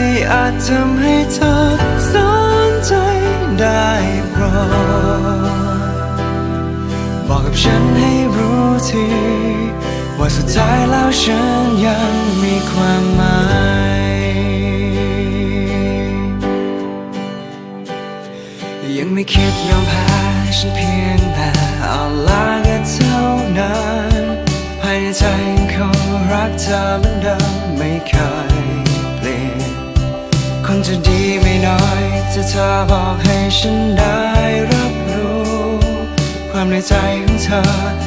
ที่อาจทำให้เธอสนใจได้โปรดบอกกับฉันให้รู้ที ว่าสุดท้ายแล้วฉันยังมีความหมายยังไม่คิดยอมแพ้ฉันเพียงแต่เอาลาก็เท่านั้นภายในใจยังคงรักเธอเหมือนเดิมไม่เคย คงจะดีไม่น้อยถ้าเธอบอกให้ฉันได้รับรู้ ความในใจของเธอ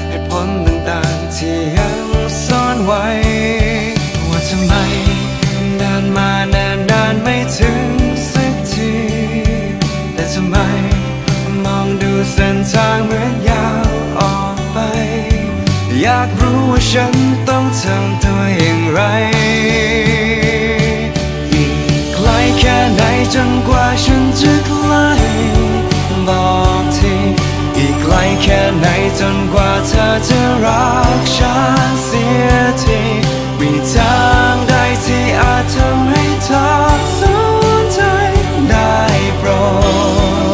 เหตุผลต่างๆที่ยังซ่อนไว้ ว่าทำไมเดินมานานนานไม่ถึงสักที แต่ทำไมมองดูเส้นทางเหมือนยาวออกไป อยากรู้ว่าฉันต้องทำตัวอ จนกว่าเธอจะรักฉันเสียทีมีทางใดที่อาจทำให้เธอสนใจได้โปร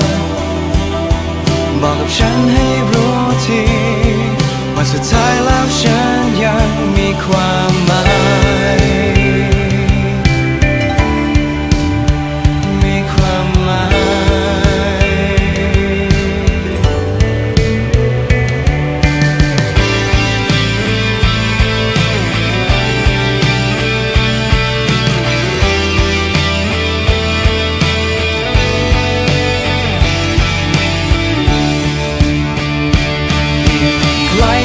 ดบอกกับฉันให้รู้ทีว่าสุดท้าย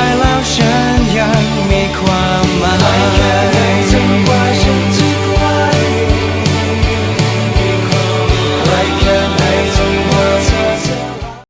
ย